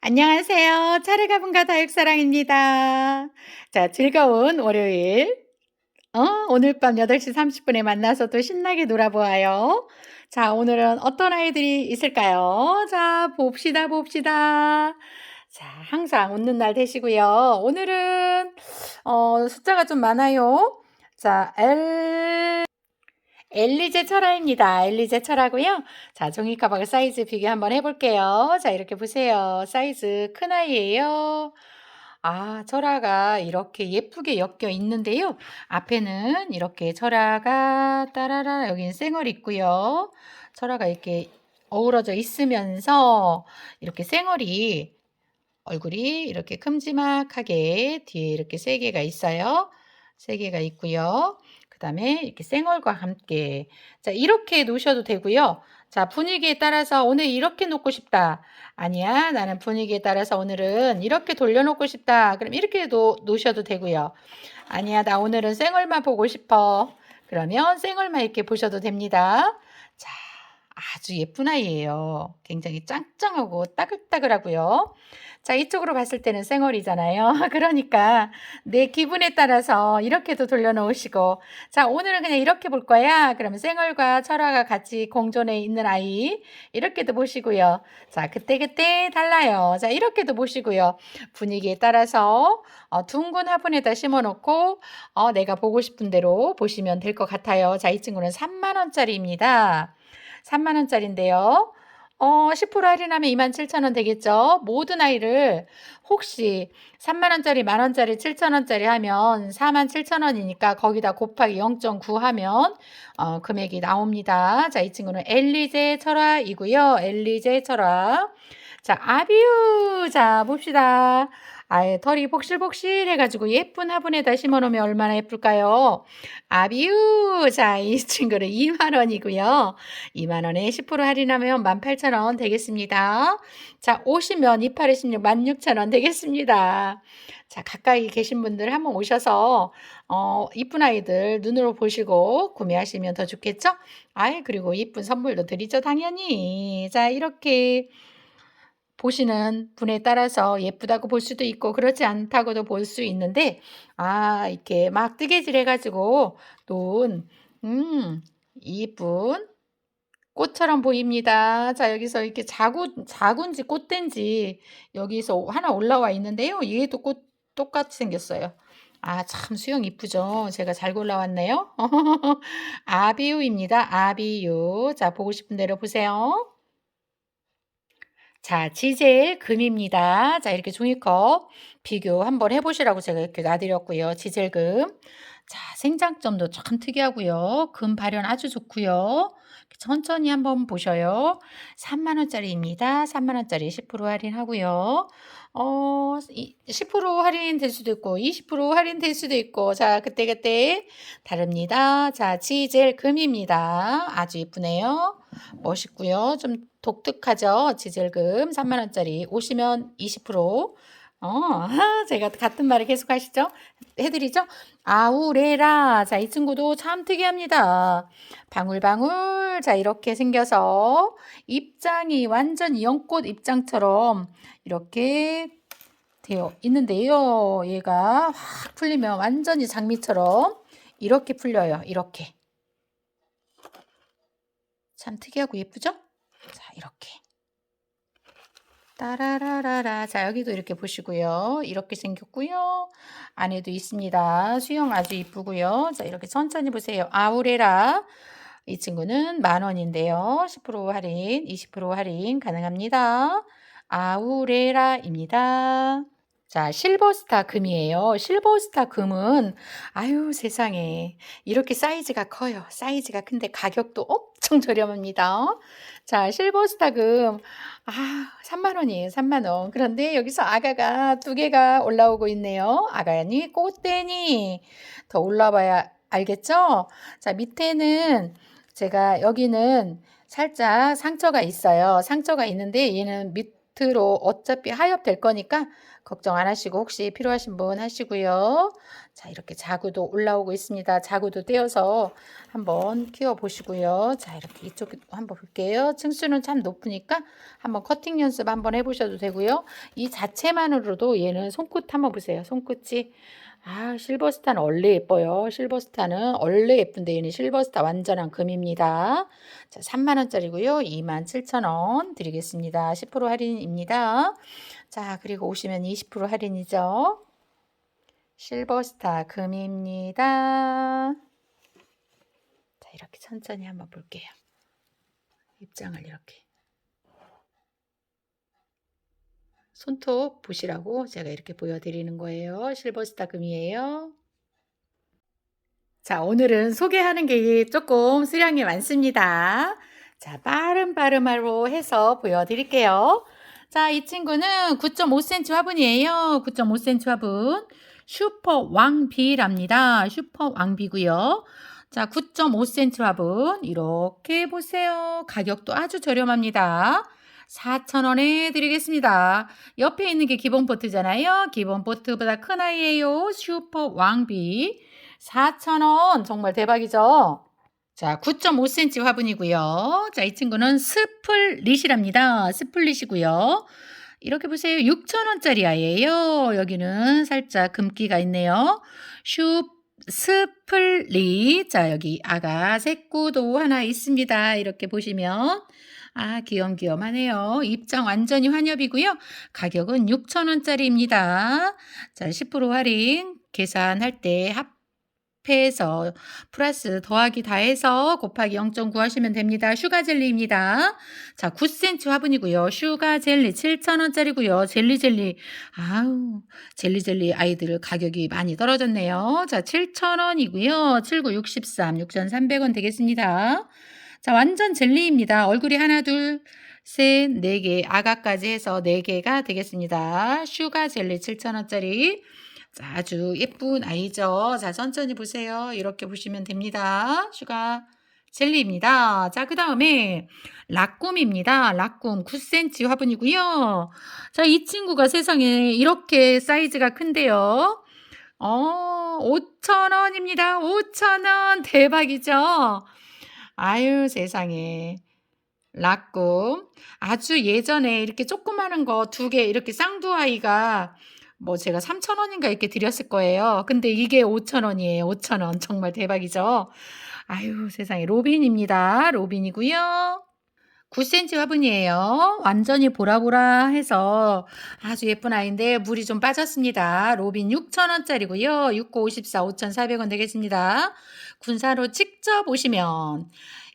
안녕하세요. 차례가분가 다육사랑입니다. 자, 즐거운 월요일. 어, 오늘 밤 8시 30분에 만나서 또 신나게 놀아보아요. 자, 오늘은 어떤 아이들이 있을까요? 자, 봅시다, 봅시다. 자, 항상 웃는 날 되시고요. 오늘은, 어, 숫자가 좀 많아요. 자, L, 엘리제 철화입니다. 엘리제 철화고요. 자, 종이 가방 사이즈 비교 한번 해볼게요. 자, 이렇게 보세요. 사이즈 큰 아이예요. 아, 철화가 이렇게 예쁘게 엮여 있는데요. 앞에는 이렇게 철화가 따라라 여기는 쌩얼 있고요. 철화가 이렇게 어우러져 있으면서 이렇게 쌩얼이 얼굴이 이렇게 큼지막하게 뒤에 이렇게 세 개가 있어요. 세 개가 있고요. 그 다음에 이렇게 쌩얼과 함께 자 이렇게 놓으셔도 되고요. 자 분위기에 따라서 오늘 이렇게 놓고 싶다. 아니야 나는 분위기에 따라서 오늘은 이렇게 돌려놓고 싶다. 그럼 이렇게도 놓으셔도 되고요. 아니야 나 오늘은 쌩얼만 보고 싶어. 그러면 쌩얼만 이렇게 보셔도 됩니다. 자 아주 예쁜 아이예요. 굉장히 짱짱하고 따글따글하고요. 자, 이쪽으로 봤을 때는 쌩얼이잖아요. 그러니까 내 기분에 따라서 이렇게도 돌려놓으시고 자, 오늘은 그냥 이렇게 볼 거야. 그러면 쌩얼과 철화가 같이 공존해 있는 아이 이렇게도 보시고요. 자, 그때그때 달라요. 자, 이렇게도 보시고요. 분위기에 따라서 어, 둥근 화분에다 심어놓고 어, 내가 보고 싶은 대로 보시면 될 것 같아요. 자, 이 친구는 3만 원짜리입니다. 3만원짜리인데요. 어, 10% 할인하면 27,000원 되겠죠? 모든 아이를 혹시 3만원짜리, 만원짜리, 7천원짜리 하면 47,000원이니까 거기다 곱하기 0.9 하면 어, 금액이 나옵니다. 자, 이 친구는 엘리제 철화이고요. 엘리제 철화. 자, 아비유. 자, 봅시다. 아예 털이 복실복실 해가지고 예쁜 화분에다 심어놓으면 얼마나 예쁠까요? 아비유! 자, 이 친구는 2만원이고요. 2만원에 10% 할인하면 18,000원 되겠습니다. 자, 오시면 2816 16,000원 되겠습니다. 자, 가까이 계신 분들 한번 오셔서, 어, 이쁜 아이들 눈으로 보시고 구매하시면 더 좋겠죠? 아이, 그리고 이쁜 선물도 드리죠, 당연히. 자, 이렇게 보시는 분에 따라서 예쁘다고 볼 수도 있고 그렇지 않다고도 볼 수 있는데 아 이렇게 막 뜨개질 해가지고 놓은 음 이쁜 꽃처럼 보입니다. 자 여기서 이렇게 자구 자군지 꽃된지 여기서 하나 올라와 있는데요. 얘도 꽃 똑같이 생겼어요. 아 참 수영 이쁘죠? 제가 잘 골라왔네요. 아비유입니다. 아비유. 자 보고 싶은 대로 보세요. 자, 지젤 금입니다. 자, 이렇게 종이컵 비교 한번 해보시라고 제가 이렇게 놔드렸고요. 지젤 금. 자, 생장점도 참 특이하고요. 금 발현 아주 좋고요. 천천히 한번 보셔요. 3만 원짜리입니다. 3만 원짜리 10% 할인하고요. 어, 10% 할인 될 수도 있고, 20% 할인 될 수도 있고, 자, 그때 그때 다릅니다. 자, 지젤 금입니다. 아주 이쁘네요. 멋있고요. 좀 독특하죠. 지젤금 3만 원짜리 오시면 20% 어, 제가 같은 말을 계속 하시죠? 해드리죠? 아우레라. 자, 이 친구도 참 특이합니다. 방울방울. 자, 이렇게 생겨서 입장이 완전 연꽃 입장처럼 이렇게 되어 있는데요. 얘가 확 풀리면 완전히 장미처럼 이렇게 풀려요. 이렇게. 참 특이하고 예쁘죠? 자, 이렇게. 따라라라라. 자, 여기도 이렇게 보시고요. 이렇게 생겼고요. 안에도 있습니다. 수영 아주 이쁘고요. 자, 이렇게 천천히 보세요. 아우레라. 이 친구는 만 원인데요. 10% 할인, 20% 할인 가능합니다. 아우레라입니다. 자, 실버스타 금이에요. 실버스타 금은 아유 세상에 이렇게 사이즈가 커요. 사이즈가 큰데 가격도 엄청 저렴합니다. 자, 실버스타 금 아, 3만 원이에요. 3만 원. 그런데 여기서 아가가 두 개가 올라오고 있네요. 아가니 꽃대니 더 올라봐야 알겠죠? 자, 밑에는 제가 여기는 살짝 상처가 있어요. 상처가 있는데 얘는 밑 겉으로 어차피 하엽 될 거니까 걱정 안 하시고 혹시 필요하신 분 하시고요. 자, 이렇게 자구도 올라오고 있습니다. 자구도 떼어서 한번 키워 보시고요. 자, 이렇게 이쪽 한번 볼게요. 층수는 참 높으니까 한번 커팅 연습 한번 해보셔도 되고요. 이 자체만으로도 얘는 손끝 한번 보세요. 손끝이 아, 실버스타는 원래 예뻐요. 실버스타는 원래 예쁜데 얘는 실버스타 완전한 금입니다. 자, 3만 원짜리고요. 2만 7천 원 드리겠습니다. 10% 할인입니다. 자, 그리고 오시면 20% 할인이죠. 실버스타 금입니다. 자, 이렇게 천천히 한번 볼게요. 입장을 이렇게. 손톱 보시라고 제가 이렇게 보여드리는 거예요. 실버스타 금이에요. 자, 오늘은 소개하는 게 조금 수량이 많습니다. 자, 빠름빠름하로 해서 보여드릴게요. 자, 이 친구는 9.5cm 화분이에요. 9.5cm 화분. 슈퍼 왕비랍니다. 슈퍼 왕비고요. 자, 9.5cm 화분. 이렇게 보세요. 가격도 아주 저렴합니다. 4,000원에 드리겠습니다. 옆에 있는 게 기본 포트잖아요. 기본 포트보다 큰 아이예요. 슈퍼 왕비. 4,000원. 정말 대박이죠? 자, 9.5cm 화분이고요. 자, 이 친구는 스플릿이랍니다. 스플릿이고요. 이렇게 보세요. 6,000원짜리 아이예요. 여기는 살짝 금기가 있네요. 슈 스플릿. 자, 여기 아가 색구도 하나 있습니다. 이렇게 보시면 아, 귀염귀염하네요. 입장 완전히 환엽이고요. 가격은 6,000원짜리입니다. 자, 10% 할인 계산할 때 합해서 플러스 더하기 다 해서 곱하기 0.9 하시면 됩니다. 슈가 젤리입니다. 자, 9cm 화분이고요. 슈가 젤리 7,000원짜리고요. 젤리 젤리. 아우, 젤리 젤리 아이들 가격이 많이 떨어졌네요. 자, 7,000원이고요. 7963 6,300원 되겠습니다. 자, 완전 젤리입니다. 얼굴이 하나, 둘, 셋, 네 개, 아가까지 해서 네 개가 되겠습니다. 슈가 젤리 7,000원짜리. 자, 아주 예쁜 아이죠. 자, 천천히 보세요. 이렇게 보시면 됩니다. 슈가 젤리입니다. 자, 그 다음에 라꿈입니다. 라꿈 9cm 화분이고요. 자, 이 친구가 세상에 이렇게 사이즈가 큰데요. 어, 5,000원입니다. 5,000원. 대박이죠? 아유, 세상에. 라꿈. 아주 예전에 이렇게 조그마한 거 두 개 이렇게 쌍두아이가 뭐 제가 3,000원인가 이렇게 드렸을 거예요. 근데 이게 5,000원이에요. 5,000원. 정말 대박이죠? 아유, 세상에. 로빈입니다. 로빈이고요. 9cm 화분이에요. 완전히 보라보라 해서 아주 예쁜 아이인데 물이 좀 빠졌습니다. 로빈 6,000원짜리고요. 6954 5,400원 되겠습니다. 군사로 직접 오시면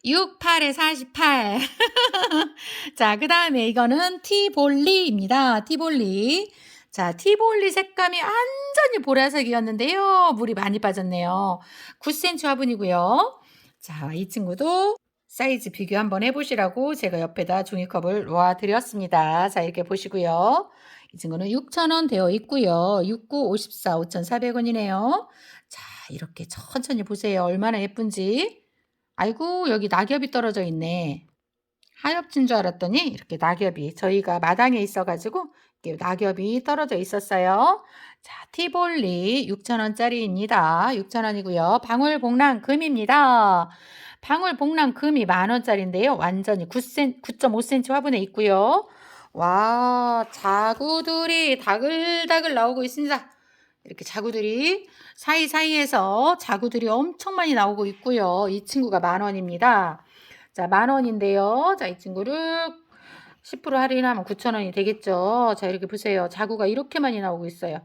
68에 48. 자, 그 다음에 이거는 티볼리입니다. 티볼리. 자, 티볼리 색감이 완전히 보라색이었는데요. 물이 많이 빠졌네요. 9cm 화분이고요. 자, 이 친구도 사이즈 비교 한번 해보시라고 제가 옆에다 종이컵을 놓아드렸습니다. 자, 이렇게 보시고요. 이 친구는 6,000원 되어 있고요. 69, 54, 5,400원이네요. 자, 이렇게 천천히 보세요. 얼마나 예쁜지. 아이고, 여기 낙엽이 떨어져 있네. 하엽진 줄 알았더니 이렇게 낙엽이 저희가 마당에 있어가지고 낙엽이 떨어져 있었어요. 자, 티볼리 6,000원짜리입니다. 6,000원이고요. 방울복랑 금입니다. 방울 복랑 금이 만원짜리인데요. 완전히 9cm, 9.5cm 화분에 있고요. 와, 자구들이 다글다글 나오고 있습니다. 이렇게 자구들이 사이사이에서 자구들이 엄청 많이 나오고 있고요. 이 친구가 만 원입니다. 자, 만 원인데요. 자, 이 친구를 10% 할인하면 9,000원이 되겠죠. 자, 이렇게 보세요. 자구가 이렇게 많이 나오고 있어요.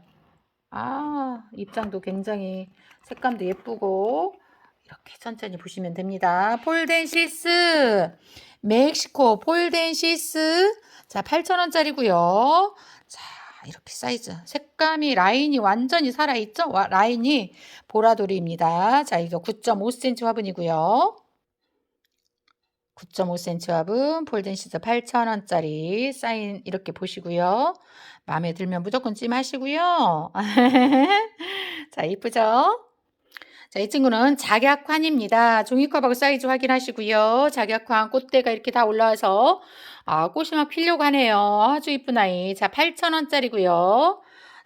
아, 입장도 굉장히 색감도 예쁘고 이렇게 천천히 보시면 됩니다. 폴덴시스 멕시코 폴덴시스 자, 8,000원짜리고요. 자, 이렇게 사이즈. 색감이 라인이 완전히 살아있죠? 와, 라인이 보라돌이입니다. 자, 이거 9.5cm 화분이고요. 9.5cm 화분 폴덴시즈 8,000원짜리 사인 이렇게 보시고요. 마음에 들면 무조건 찜하시고요. 자, 이쁘죠? 자, 이 친구는 작약환입니다. 종이컵하고 사이즈 확인하시고요. 작약환 꽃대가 이렇게 다 올라와서 아 꽃이 막 피려고 하네요. 아주 이쁜 아이. 자 8,000원짜리고요.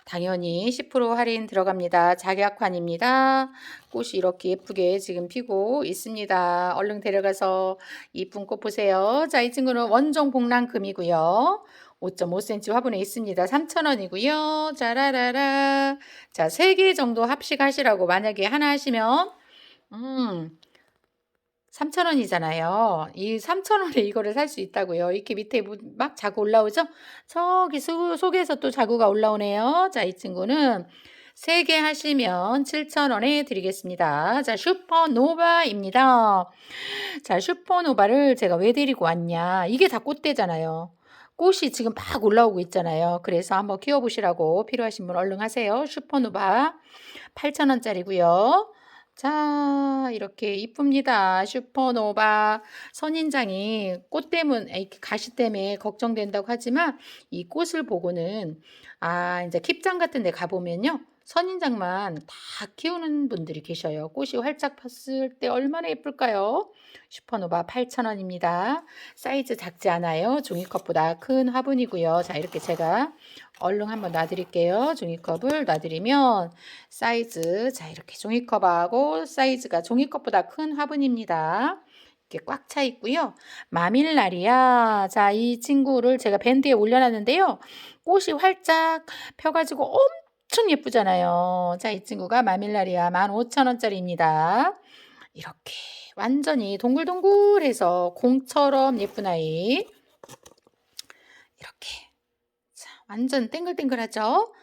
당연히 10% 할인 들어갑니다. 작약환입니다. 꽃이 이렇게 예쁘게 지금 피고 있습니다. 얼른 데려가서 이쁜 꽃 보세요. 자, 이 친구는 원종 복랑금이고요. 5.5cm 화분에 있습니다. 3,000원이고요. 자라라라. 자, 3개 정도 합식하시라고 만약에 하나 하시면 음, 3,000원이잖아요. 이 3,000원에 이거를 살 수 있다고요. 이렇게 밑에 뭐막 자구 올라오죠? 저기 속, 속에서 또 자구가 올라오네요. 자, 이 친구는 3개 하시면 7,000원에 드리겠습니다. 자, 슈퍼노바입니다. 자, 슈퍼노바를 제가 왜 데리고 왔냐? 이게 다 꽃대잖아요. 꽃이 지금 막 올라오고 있잖아요. 그래서 한번 키워보시라고 필요하신 분 얼른 하세요. 슈퍼노바 8,000원짜리고요. 자, 이렇게 이쁩니다. 슈퍼노바 선인장이 꽃 때문에 이렇게 가시 때문에 걱정된다고 하지만 이 꽃을 보고는 아, 이제 킵장 같은 데 가보면요. 선인장만 다 키우는 분들이 계셔요. 꽃이 활짝 폈을 때 얼마나 예쁠까요? 슈퍼노바 8,000원입니다. 사이즈 작지 않아요. 종이컵보다 큰 화분이고요. 자, 이렇게 제가 얼른 한번 놔드릴게요. 종이컵을 놔드리면 사이즈, 자, 이렇게 종이컵하고 사이즈가 종이컵보다 큰 화분입니다. 이렇게 꽉 차 있고요. 마밀라리아. 자, 이 친구를 제가 밴드에 올려놨는데요. 꽃이 활짝 펴가지고 엄청 예쁘잖아요. 자, 이 친구가 마밀라리아 15,000원짜리입니다. 이렇게 완전히 동글동글해서 공처럼 예쁜 아이. 이렇게. 자, 완전 땡글땡글하죠?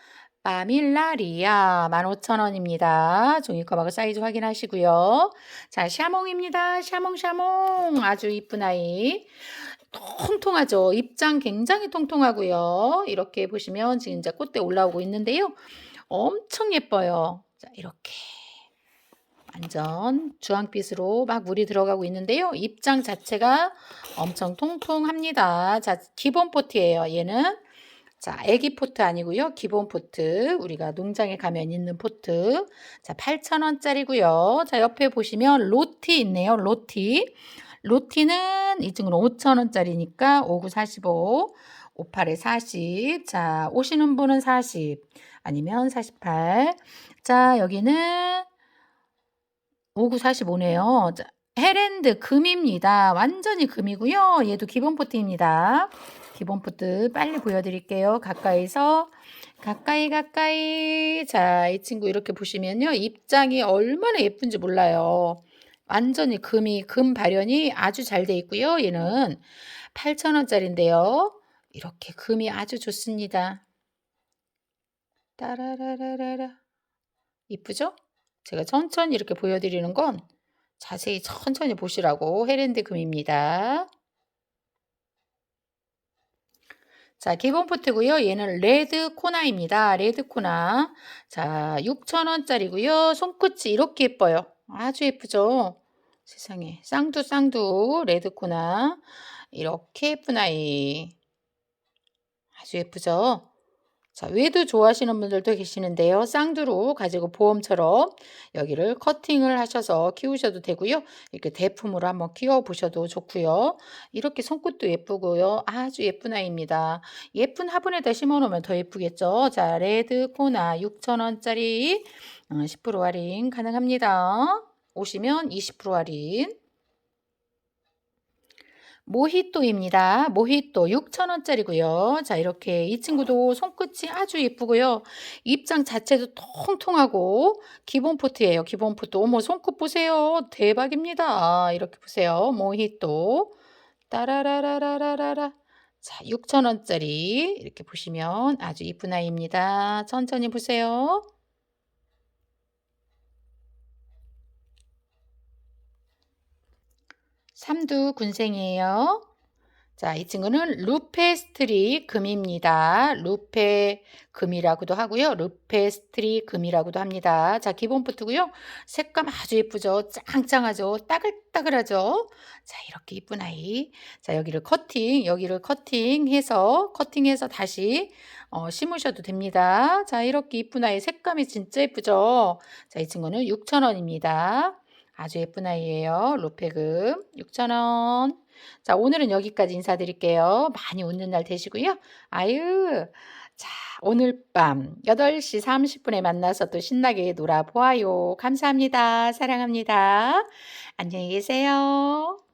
마밀라리아 15,000원입니다. 종이컵하고 사이즈 확인하시고요. 자, 샤몽입니다. 샤몽샤몽 아주 이쁜 아이. 통통하죠. 입장 굉장히 통통하고요. 이렇게 보시면 지금 이제 꽃대 올라오고 있는데요. 엄청 예뻐요. 자, 이렇게. 완전 주황빛으로 막 물이 들어가고 있는데요. 입장 자체가 엄청 통통합니다. 자, 기본 포트예요. 얘는 자, 애기 포트 아니고요. 기본 포트. 우리가 농장에 가면 있는 포트. 자, 8,000원짜리고요. 자, 옆에 보시면 로티 있네요. 로티. 로티는 이 친구는 5,000원짜리니까 59, 45, 58에 40. 자, 오시는 분은 40 아니면 48. 자, 여기는 59, 45네요. 자, 헤랜드 금입니다. 완전히 금이고요. 얘도 기본 포트입니다. 기본 포트 빨리 보여드릴게요. 가까이서 가까이 가까이 자 이 친구 이렇게 보시면요. 입장이 얼마나 예쁜지 몰라요. 완전히 금이 금 발현이 아주 잘 돼 있고요. 얘는 8,000원짜리인데요. 이렇게 금이 아주 좋습니다. 따라라라라라 이쁘죠? 제가 천천히 이렇게 보여드리는 건 자세히 천천히 보시라고 헤랜드 금입니다. 자, 기본 포트고요. 얘는 레드 코나입니다. 레드 코나. 자, 6,000원짜리고요. 손끝이 이렇게 예뻐요. 아주 예쁘죠? 세상에. 쌍두 쌍두 레드 코나. 이렇게 예쁜 아이. 아주 예쁘죠? 자, 외도 좋아하시는 분들도 계시는데요. 쌍두로 가지고 보험처럼 여기를 커팅을 하셔서 키우셔도 되고요. 이렇게 대품으로 한번 키워 보셔도 좋고요. 이렇게 손끝도 예쁘고요. 아주 예쁜 아이입니다. 예쁜 화분에다 심어 놓으면 더 예쁘겠죠. 자, 레드 코나 6,000원짜리 10% 할인 가능합니다. 오시면 20% 할인. 모히또입니다. 모히또 6,000원짜리고요. 자, 이렇게 이 친구도 손끝이 아주 예쁘고요. 입장 자체도 통통하고 기본 포트예요. 기본 포트. 어머, 손끝 보세요. 대박입니다. 이렇게 보세요. 모히또. 따라라라라라라. 자, 6,000원짜리 이렇게 보시면 아주 이쁜 아이입니다. 천천히 보세요. 삼두 군생이에요. 자, 이 친구는 루페스트리 금입니다. 루페 금이라고도 하고요. 루페스트리 금이라고도 합니다. 자, 기본 포트고요. 색감 아주 예쁘죠. 짱짱하죠. 따글따글하죠. 자, 이렇게 이쁜 아이. 자, 여기를 커팅, 여기를 커팅해서 커팅해서 다시 어, 심으셔도 됩니다. 자, 이렇게 이쁜 아이 색감이 진짜 예쁘죠. 자, 이 친구는 6,000원입니다. 아주 예쁜 아이예요. 로페금 6,000원. 자, 오늘은 여기까지 인사드릴게요. 많이 웃는 날 되시고요. 아유. 자, 오늘 밤 8시 30분에 만나서 또 신나게 놀아보아요. 감사합니다. 사랑합니다. 안녕히 계세요.